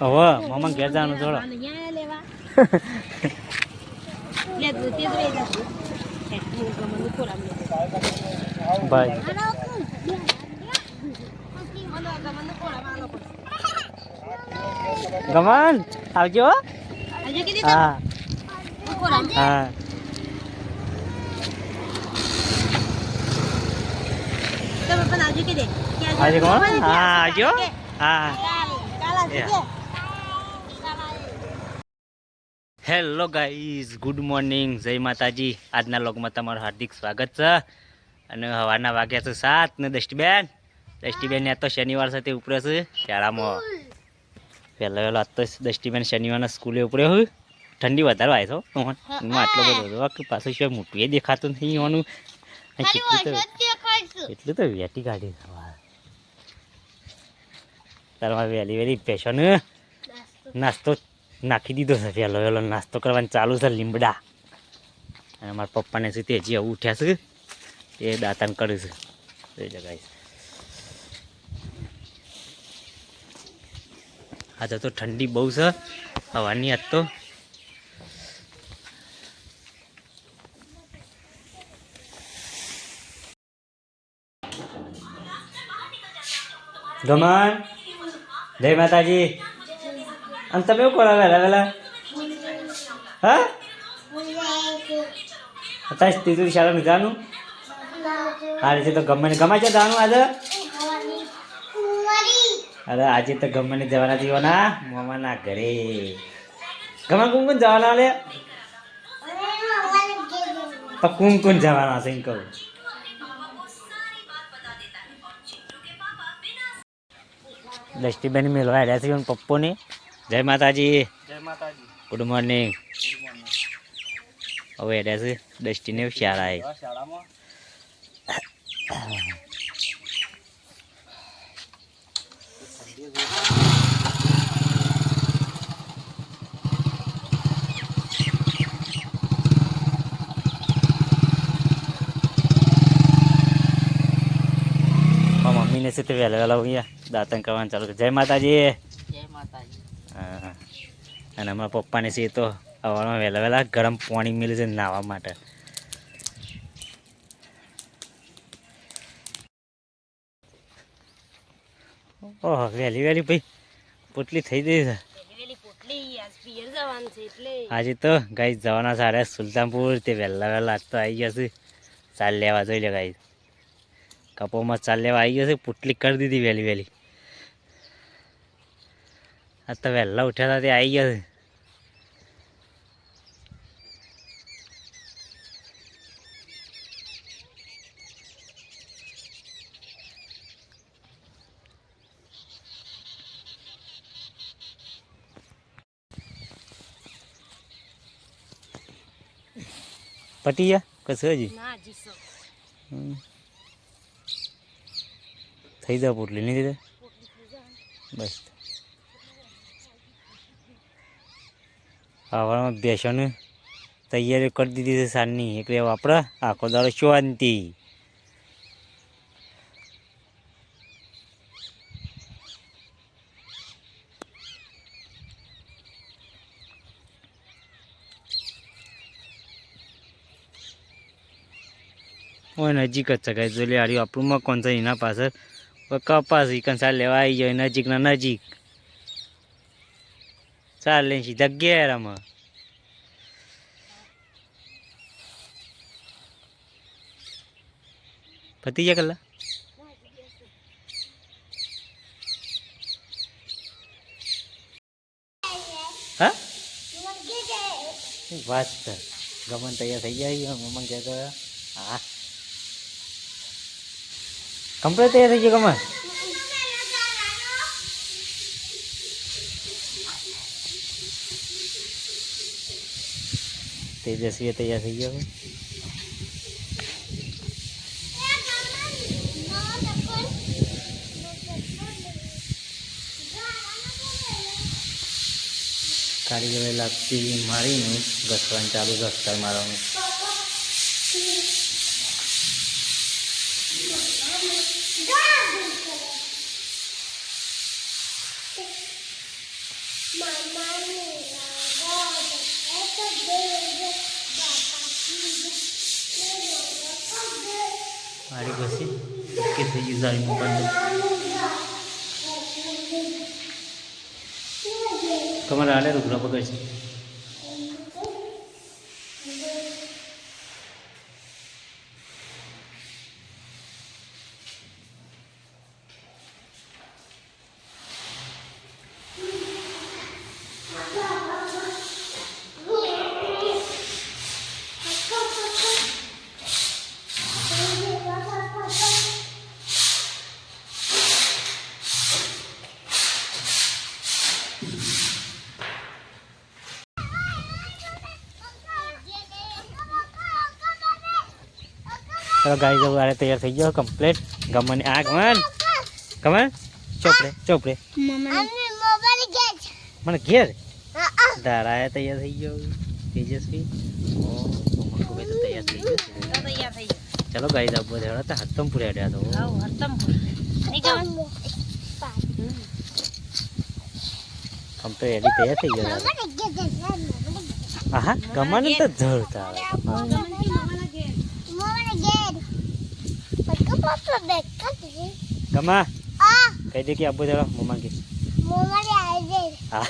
હવે મમ્મા ઘેર જવાનું થોડો ભાઈ. ગમન આવજો હા. હા. આજે કોણ હા આવજો. હા. કાલ કાલ આજે Yeah. કે હેલો ગાઈઝ ગુડ મોર્નિંગ જય માતાજી. આજના લોગમાં તમારું હાર્દિક સ્વાગત છે. અને સવારના વાગ્યા છે સાત ને દષ્ટીબેન દષ્ટીબેન ને તો શનિવાર સાથે ઉપરે છે. શાળામાં પહેલો વહેલો આજ તો દષ્ટીબેન શનિવારના સ્કૂલે ઉપરે હોય ઠંડી વધારે આવે છો હું. આટલો બધો હતો પાછું શું મોટું એ દેખાતું નહીં હોવાનું. કેટલું તો એટલું તો વેટી કાઢી તારમાં વહેલી વહેલી પેશન નાસ્તો નાખી દીધો છે. પેલો પેલો નાસ્તો કરવાનું ચાલુ છે લીમડા. અને મારા પપ્પાને છે તે હજી ઉઠ્યા છે. તે દાંતાને કર્યું છે. એ જગાઈ આજે તો ઠંડી બહુ છે. હવાની આજ તો. ગમન જય માતાજી. અને તમે એવું કરો વહેલા વહેલા? હા? અત્યારે તીજું શાળા જવાનું હા છે તો ગમે ગમે છે જવાનું આજે? અરે આજે તો ગમે જવાના જીવાના મામાના ઘરે. ગમે કોણ જવાના લે. તો કોણ જવાના છે કહું. દષ્ટીબેન મેળવા આવ્યા છે પપ્પોને. જય માતાજી જય માતાજી ગુડ મોર્નિંગ હવે એડ્યા છે દષ્ટીને શાળા આવી આ શાળામાં મારા મમ્મીને છે તે વહેલા વહેલા અહીંયા દાંતણ કરવાનું ચાલુ કર્યું. જય માતાજી જય માતાજી હા. અને અમારા પપ્પાને છે તો સવારમાં વહેલા વહેલા ગરમ પાણી મળે છે નાહવા માટે. ઓહ વહેલી વહેલી ભાઈ પોટલી થઈ ગઈ છે. આજ તો ગાઈ જવાના સારે સુલતાનપુર તે વહેલા વહેલા આજ તો આવી ગયા છે. ચાલ લેવા જોઈ લે ગાઈ કપોમાં ચાલ લેવા આવી ગયો છે પુટલી કરી દીધી વહેલી વહેલી. આજ તો વહેલા ઉઠ્યા હતા તે આવી ગયા પટી ગયા? કશું હજી. થઈ જાવ પોટલી. નહીં થઈ બસ. હવામાં બેસવાનું તૈયારી કરી દીધી છે સાંજની. એટલે આપણે આખો દાડો શાંતિ ઓય, નજીક જ છે ગાઈ જોઈ લે આડી આપણું મકાન છે? એના પાછળ કપાસ ઈ કંસાર લેવા આવી જાય નજીકના નજીક. ચાલ લઈને સીધા ઘેર આમાં પતી ગયા કલા હા વાત ગમન તૈયાર થઈ જાય મમ્મી કહેતો હા. કમ્પ્લેટ તૈયાર થઈ ગયો ગમન? તેજસ્વી તૈયાર થઈ ગયો. કારીગરે લાગતી મારીને ઘસવાનું ચાલુ અસ્તર મારવાનું મારી પછી કે થઈ ગયું સારી મોબાઈલ તમારે હાલે રૂપરા પકડ છે ચલો ગાઈ જવું આરે તૈયાર થઈ ગયો કમ્પ્લીટ ગમન આ ગમન. ગમન ચોપડે ચોપડે. મને ઘેર? દાડા તૈયાર થઈ ગયો તેજસ્વી. ગયો. ચલો ગાઈ જાવ બધે હળા તો હાથમ પૂરે અડ્યા તો. આમ તો એડી તૈયાર થઈ ગયો. આહા ગમન તો ધરતા આવે ગમા કહી દે કે આબુ દેડો મમ્મા કે હા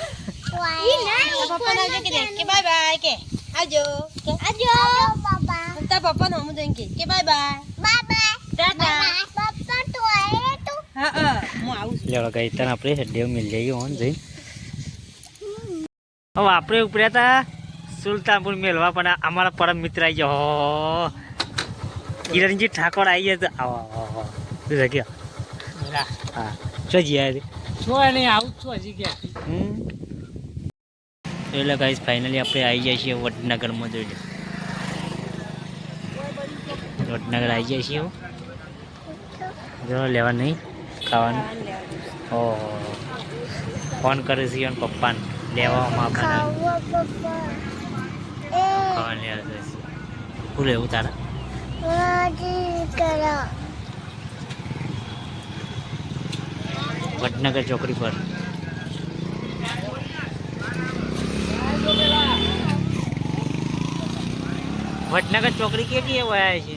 લેવડો ગઈ તને આપણે હેડ્યો મિલ જઈએ ઓન જઈ. હવે આપણે ઉપર્યા હતા સુલતાનપુર મેળવા પણ અમારા પરમ મિત્ર આવી ગયો. કિરણજી ઠાકોર આવી ગયા તો આવો આવો હા શું છે કયો? હા. ચો જી આવ્યા હમ. એટલે ગાઈસ ફાઇનલી આપણે આવી જાય છીએ વડનગરમાં જોઈ લો. વડનગર આવી જાય છીએ જો લેવા નહીં ખાવાનું. ઓહો. ફોન કરે છે એના પપ્પાને. લેવામાં માપા ખાવાનું લેવા જાય શું લેવું તારા? વડનગર ચોકડી પર. વડનગર ચોકડી કેટલી વયા છે?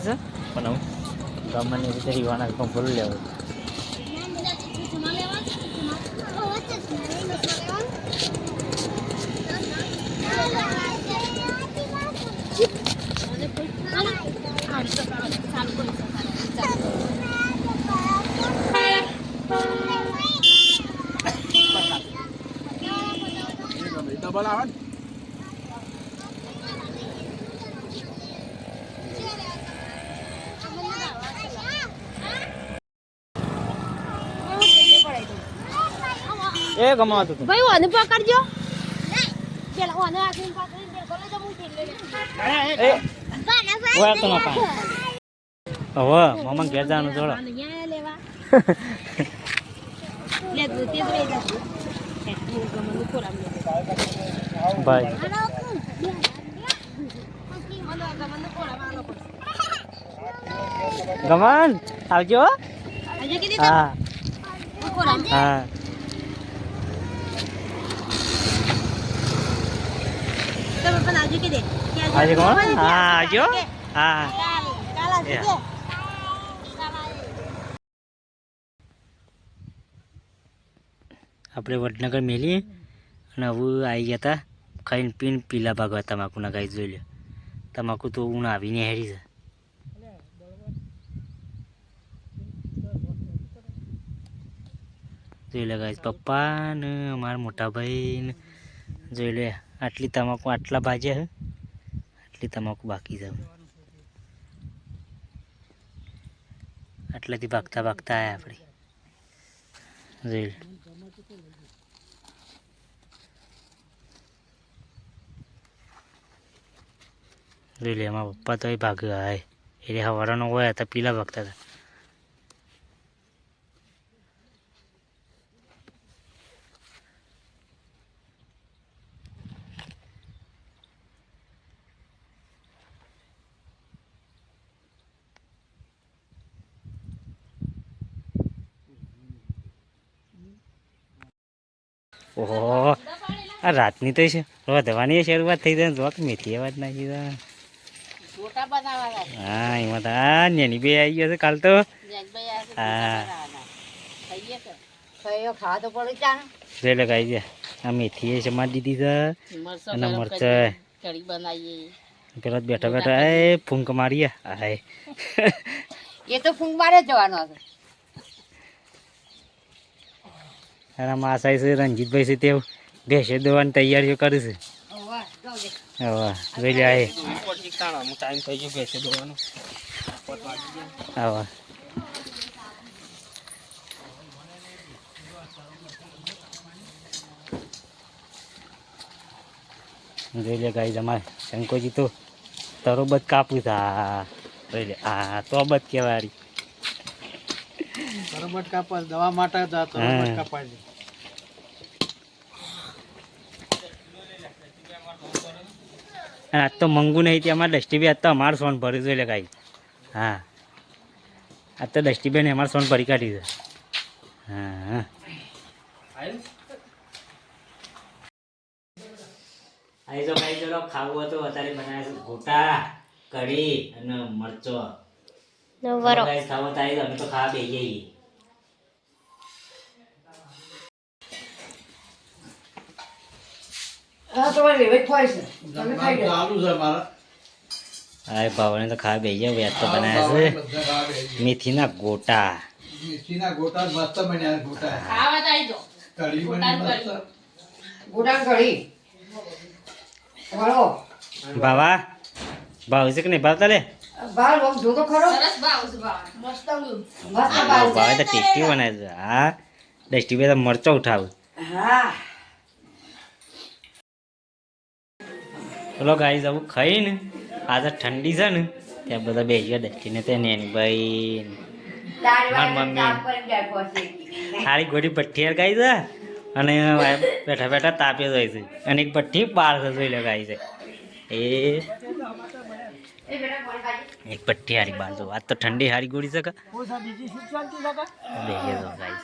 પાન લઈ લીધું છે પણ હું ગમવાની રીતે રીવાના પણ ભૂલ લેવું ડબલ આવે એ ગમાતું તું. ભાઈ ઓને પકડજો પેલા ઓને આગળ પકડી દે તો એ ઓય તો ના હવે ઘેર જવાનું જોડો. લે તે લઈ જા. ભાઈ. ગમન આવજો હા. હા. તમે પણ કીધે કે કોણ? હા આવજો. હા. કાલ કાલ Yeah. આપણે વડનગર મેલીએ અને હવે આવી ગયા હતા ખાઈને પીને પીલા ભાગવા તમાકુના ગાઈ જોઈ લે તમાકુ તો ઊણ આવીને હેરી છે જોઈ લે ગાઈસ પપ્પા ને અમારા મોટા ભાઈ ને જોઈ લે, આટલી તમાકુ આટલા ભાજ્યા હે? આટલી તમાકુ બાકી છે. આટલાથી ભાગતા ભાગતા આવ્યા આપણે જોઈ લે. જોઈ લે, એમાં પપ્પા તો ભાગ્યા હાય એટલે હવારાનો હોય હતા પીલા ભાગતા હતા. ઓહો. આ રાતની તો છે. વધવાની શરૂઆત થઈ જાય જોક મેથી અવાજ નાખી દે. હા એમાં તો હા નેની બે આવી ગયો છે કાલ તો. હા. ચા લે છે આ મેથી દીધી મરસો અને મરચાં. છે પેલા બેઠા બેઠા એ ફૂંક મારીએ હાય. એ તો ફૂંક મારે જવાનો હતો અને માસા છે રંજીતભાઈ છે તે ભેસે દોવાની તૈયારીઓ કરે હવે જોઈ બેસે દોવાનો આવા જોઈ લે ગાઈ તમારે શંકોજી તો તરોબત કાપું થા જોઈ લે આ તોબત કહેવાય. દવા માટે જ અને આજ તો મંગુ નહીં અમારે ડસ્ટીબેન આજ તો અમારું સોન ભર્યું છે એટલે કાંઈ. હા. આજ તો ડસ્ટીબેન અમારે સોન ભરી કાઢી છે. હા હા. તો ભાઈ ચલો ખાવું હતું અત્યારે બનાવ્યા છે ગોટા કઢી અને મરચો. વરો તો આવી અમે તો ખાવા બેસી હા તો મારી વેટ હોય છે. તમે ખાઈ લો. ચાલુ છે મારા. હા ભાવને તો ખાવા બેસી ગયા આજ તો બનાવ્યા છે. મેથીના ગોટા. મિર્ચીના ગોટા મસ્ત બન્યા ગોટા. ખાવા તો દો. કઢી બની મસ્ત. કઢી વળો. બાવા ભાવ છે કે નહીં? ભાવતા લે બાર આમ જો તો ખરો. સરસ ભાવ છે ભાવ. મસ્ત મસ્ત ભાવ. ભાવે તો ટેસ્ટી બનાવે હા ડસ્ટી બે મરચો ઉઠાવ. હા. ચલો ગાઈ આવું ખાઈ ને આજે ઠંડી છે ને ત્યાં બધા બેસી ગયા ડસ્ટીને ત્યાં નેની ભાઈ મારી મમ્મી. સારી ગોળી ભઠ્ઠી ગાઈ છે અને બેઠા બેઠા તાપે જાય છે. અને એક ભઠ્ઠી બાર છે જોઈ લે ગાઈ છે એ. એક ભઠ્ઠી હારી બાર જો આજ તો ઠંડી હારી ગોળી છે કા? બેસી જાઓ ગાઈ